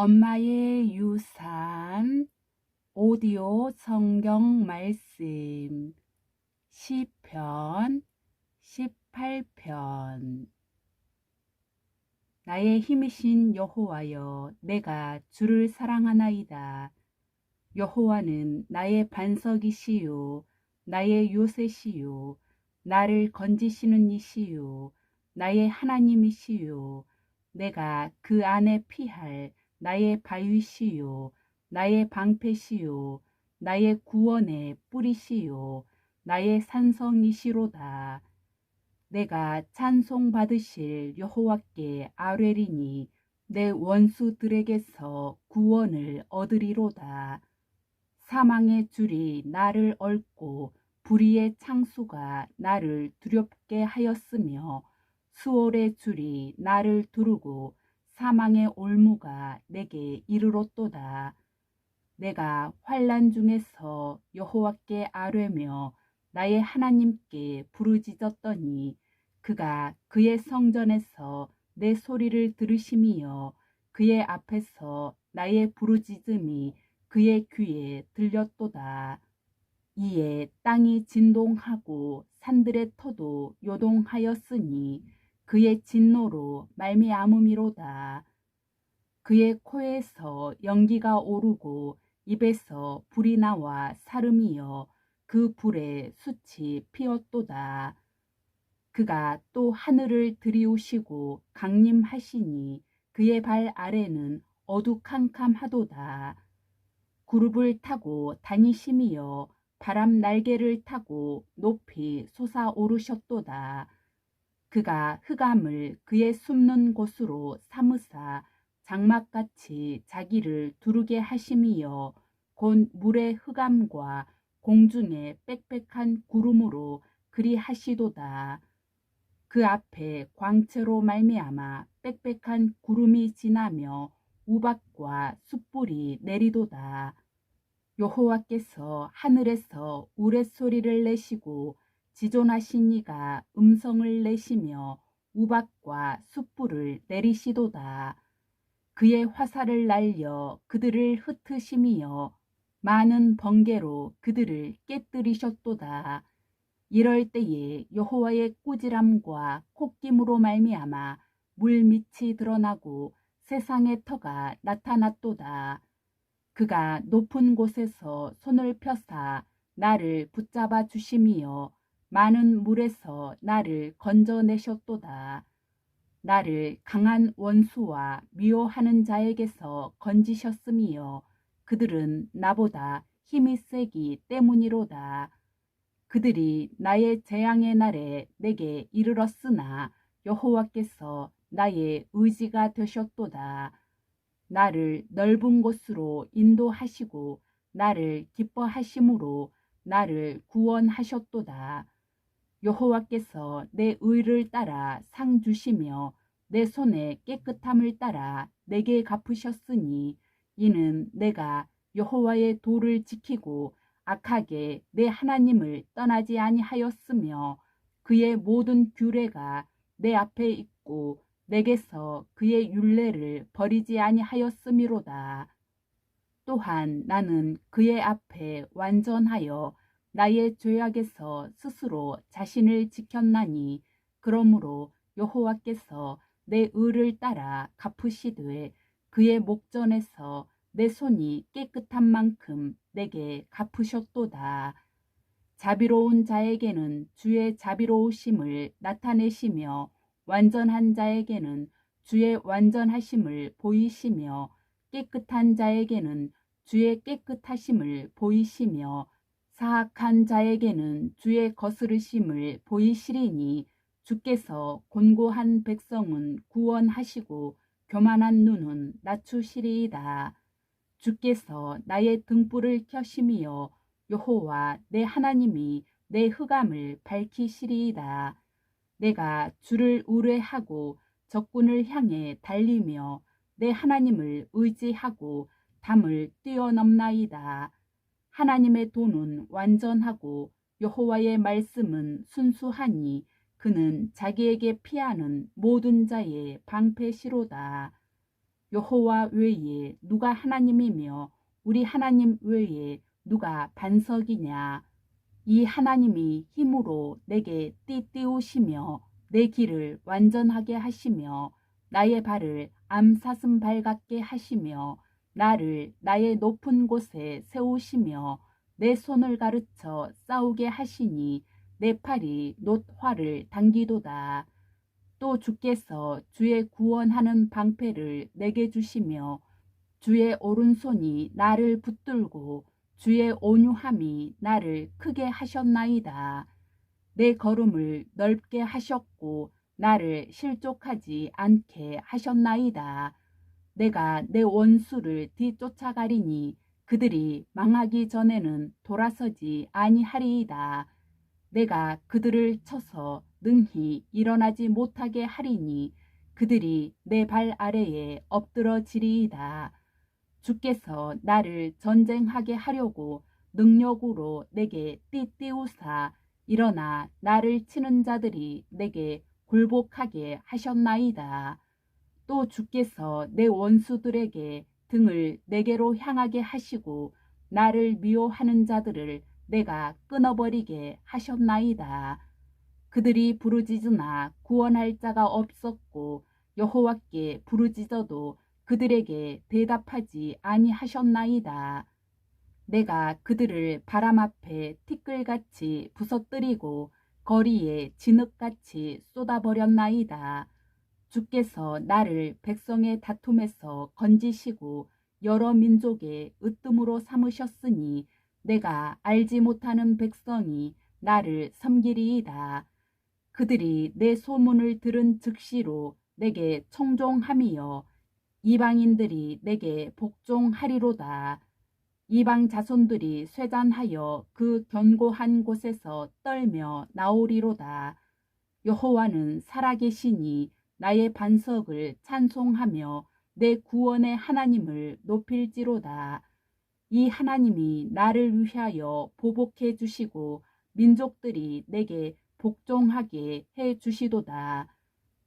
엄마의 유산 오디오 성경 말씀 시편 18편. 나의 힘이신 여호와여 내가 주를 사랑하나이다. 여호와는 나의 반석이시요 나의 요새시요 나를 건지시는 이시요 나의 하나님이시요 내가 그 안에 피할 나의 바위시요 나의 방패시요 나의 구원의 뿌리시요 나의 산성이시로다. 내가 찬송 받으실 여호와께 아뢰리니 내 원수들에게서 구원을 얻으리로다. 사망의 줄이 나를 얽고 불의의 창수가 나를 두렵게 하였으며 수월의 줄이 나를 두르고 사망의 올무가 내게 이르렀도다. 내가 환란 중에서 여호와께 아뢰며 나의 하나님께 부르짖었더니 그가 그의 성전에서 내 소리를 들으심이여 그의 앞에서 나의 부르짖음이 그의 귀에 들렸도다. 이에 땅이 진동하고 산들의 터도 요동하였으니 그의 진노로 말미암음이로다. 그의 코에서 연기가 오르고 입에서 불이 나와 사름이여 그 불에 숯이 피었도다. 그가 또 하늘을 들이우시고 강림하시니 그의 발 아래는 어두캄캄하도다. 그룹을 타고 다니심이여 바람 날개를 타고 높이 솟아오르셨도다. 그가 흑암을 그의 숨는 곳으로 삼으사 장막같이 자기를 두르게 하심이여 곧 물의 흑암과 공중의 빽빽한 구름으로 그리 하시도다. 그 앞에 광채로 말미암아 빽빽한 구름이 지나며 우박과 숯불이 내리도다. 여호와께서 하늘에서 우레소리를 내시고 지존하신 이가 음성을 내시며 우박과 숯불을 내리시도다. 그의 화살을 날려 그들을 흩으심이여 많은 번개로 그들을 깨뜨리셨도다. 이럴 때에 여호와의 꾸지람과 콧김으로 말미암아 물밑이 드러나고 세상의 터가 나타났도다. 그가 높은 곳에서 손을 펴사 나를 붙잡아 주심이여 많은 물에서 나를 건져내셨도다. 나를 강한 원수와 미워하는 자에게서 건지셨음이여 그들은 나보다 힘이 세기 때문이로다. 그들이 나의 재앙의 날에 내게 이르렀으나 여호와께서 나의 의지가 되셨도다. 나를 넓은 곳으로 인도하시고 나를 기뻐하심으로 나를 구원하셨도다. 여호와께서 내 의를 따라 상 주시며 내 손의 깨끗함을 따라 내게 갚으셨으니 이는 내가 여호와의 도를 지키고 악하게 내 하나님을 떠나지 아니하였으며 그의 모든 규례가 내 앞에 있고 내게서 그의 윤례를 버리지 아니하였음이로다. 또한 나는 그의 앞에 완전하여 나의 죄악에서 스스로 자신을 지켰나니 그러므로 여호와께서 내 의를 따라 갚으시되 그의 목전에서 내 손이 깨끗한 만큼 내게 갚으셨도다. 자비로운 자에게는 주의 자비로우심을 나타내시며 완전한 자에게는 주의 완전하심을 보이시며 깨끗한 자에게는 주의 깨끗하심을 보이시며 사악한 자에게는 주의 거스르심을 보이시리니 주께서 곤고한 백성은 구원하시고 교만한 눈은 낮추시리이다. 주께서 나의 등불을 켜심이여 여호와 내 하나님이 내 흑암을 밝히시리이다. 내가 주를 의뢰하고 적군을 향해 달리며 내 하나님을 의지하고 담을 뛰어넘나이다. 하나님의 도는 완전하고 여호와의 말씀은 순수하니 그는 자기에게 피하는 모든 자의 방패시로다. 여호와 외에 누가 하나님이며 우리 하나님 외에 누가 반석이냐 이 하나님이 힘으로 내게 띠띠우시며 내 길을 완전하게 하시며 나의 발을 암사슴 발 같게 하시며 나를 나의 높은 곳에 세우시며 내 손을 가르쳐 싸우게 하시니 내 팔이 놋화를 당기도다. 또 주께서 주의 구원하는 방패를 내게 주시며 주의 오른손이 나를 붙들고 주의 온유함이 나를 크게 하셨나이다. 내 걸음을 넓게 하셨고 나를 실족하지 않게 하셨나이다. 내가 내 원수를 뒤쫓아가리니 그들이 망하기 전에는 돌아서지 아니하리이다. 내가 그들을 쳐서 능히 일어나지 못하게 하리니 그들이 내 발 아래에 엎드러지리이다. 주께서 나를 전쟁하게 하려고 능력으로 내게 띠띠우사 일어나 나를 치는 자들이 내게 굴복하게 하셨나이다. 또 주께서 내 원수들에게 등을 내게로 향하게 하시고 나를 미워하는 자들을 내가 끊어버리게 하셨나이다. 그들이 부르짖으나 구원할 자가 없었고 여호와께 부르짖어도 그들에게 대답하지 아니하셨나이다. 내가 그들을 바람 앞에 티끌같이 부서뜨리고 거리에 진흙같이 쏟아버렸나이다. 주께서 나를 백성의 다툼에서 건지시고 여러 민족의 으뜸으로 삼으셨으니 내가 알지 못하는 백성이 나를 섬기리이다. 그들이 내 소문을 들은 즉시로 내게 청종함이여 이방인들이 내게 복종하리로다. 이방 자손들이 쇠잔하여 그 견고한 곳에서 떨며 나오리로다. 여호와는 살아계시니 나의 반석을 찬송하며 내 구원의 하나님을 높일지로다. 이 하나님이 나를 위하여 보복해 주시고 민족들이 내게 복종하게 해 주시도다.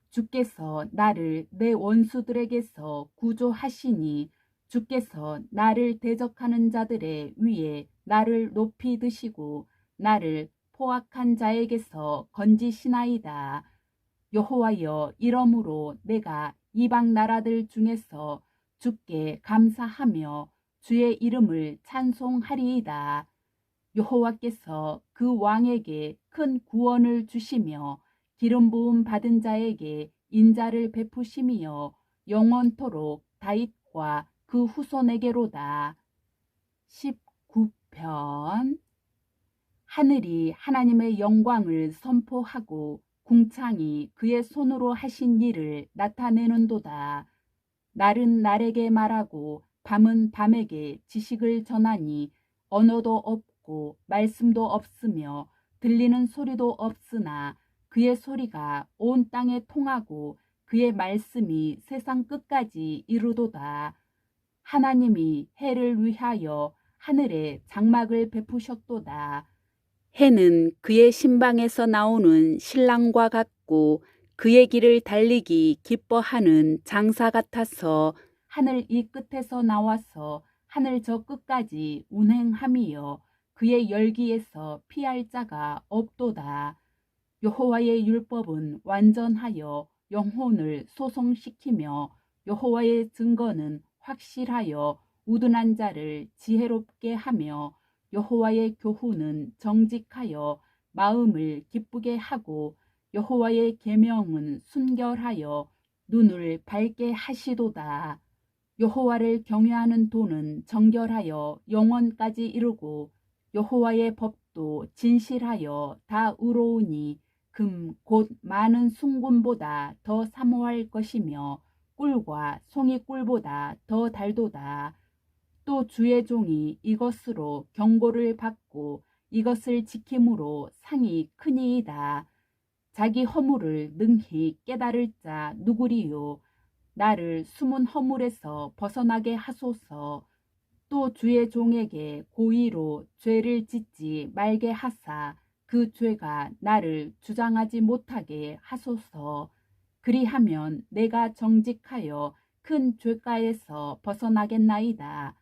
주께서 나를 내 원수들에게서 구조하시니 주께서 나를 대적하는 자들의 위에 나를 높이 드시고 나를 포악한 자에게서 건지시나이다. 여호와여 이러므로 내가 이방 나라들 중에서 주께 감사하며 주의 이름을 찬송하리이다. 여호와께서 그 왕에게 큰 구원을 주시며 기름 부음 받은 자에게 인자를 베푸심이여 영원토록 다윗과 그 후손에게로다. 19편 하늘이 하나님의 영광을 선포하고 궁창이 그의 손으로 하신 일을 나타내는도다. 날은 날에게 말하고 밤은 밤에게 지식을 전하니 언어도 없고 말씀도 없으며 들리는 소리도 없으나 그의 소리가 온 땅에 통하고 그의 말씀이 세상 끝까지 이르도다. 하나님이 해를 위하여 하늘에 장막을 베푸셨도다. 해는 그의 신방에서 나오는 신랑과 같고 그의 길을 달리기 기뻐하는 장사 같아서 하늘 이 끝에서 나와서 하늘 저 끝까지 운행함이여 그의 열기에서 피할 자가 없도다. 여호와의 율법은 완전하여 영혼을 소송시키며 여호와의 증거는 확실하여 우둔한 자를 지혜롭게 하며 여호와의 교훈은 정직하여 마음을 기쁘게 하고 여호와의 계명은 순결하여 눈을 밝게 하시도다. 여호와를 경외하는 도는 정결하여 영원까지 이르고 여호와의 법도 진실하여 다 의로우니 금 곧 많은 순금보다 더 사모할 것이며 꿀과 송이 꿀보다 더 달도다. 또 주의 종이 이것으로 경고를 받고 이것을 지킴으로 상이 크니이다. 자기 허물을 능히 깨달을 자 누구리요. 나를 숨은 허물에서 벗어나게 하소서. 또 주의 종에게 고의로 죄를 짓지 말게 하사 그 죄가 나를 주장하지 못하게 하소서. 그리하면 내가 정직하여 큰 죄가에서 벗어나겠나이다.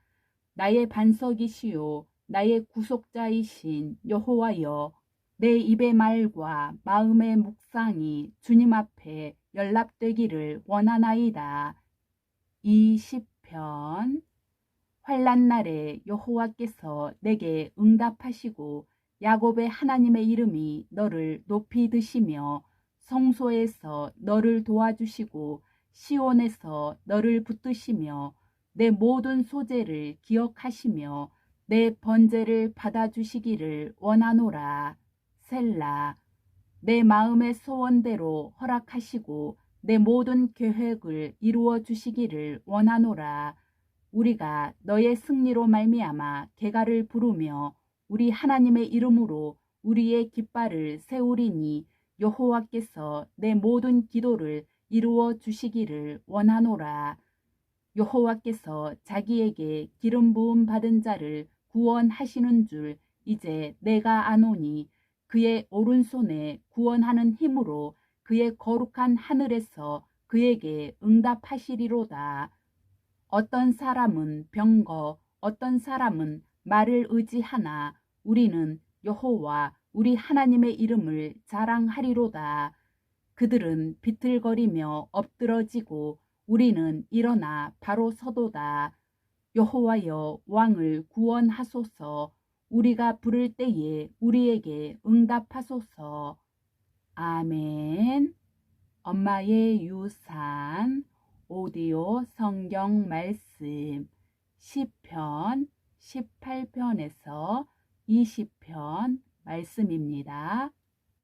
나의 반석이시요 나의 구속자이신 여호와여. 내 입의 말과 마음의 묵상이 주님 앞에 연락되기를 원하나이다. 이 시편. 환란 날에 여호와께서 내게 응답하시고 야곱의 하나님의 이름이 너를 높이 드시며 성소에서 너를 도와주시고 시온에서 너를 붙드시며 내 모든 소재를 기억하시며 내 번제를 받아주시기를 원하노라. 셀라. 내 마음의 소원대로 허락하시고 내 모든 계획을 이루어 주시기를 원하노라. 우리가 너의 승리로 말미암아 개가를 부르며 우리 하나님의 이름으로 우리의 깃발을 세우리니 여호와께서 내 모든 기도를 이루어 주시기를 원하노라. 여호와께서 자기에게 기름 부음 받은 자를 구원하시는 줄 이제 내가 아노니 그의 오른손에 구원하는 힘으로 그의 거룩한 하늘에서 그에게 응답하시리로다. 어떤 사람은 병거, 어떤 사람은 말을 의지하나 우리는 여호와 우리 하나님의 이름을 자랑하리로다. 그들은 비틀거리며 엎드러지고 우리는 일어나 바로 서도다. 여호와여 왕을 구원하소서. 우리가 부를 때에 우리에게 응답하소서. 아멘. 엄마의 유산 오디오 성경 말씀 10편 18편에서 20편 말씀입니다.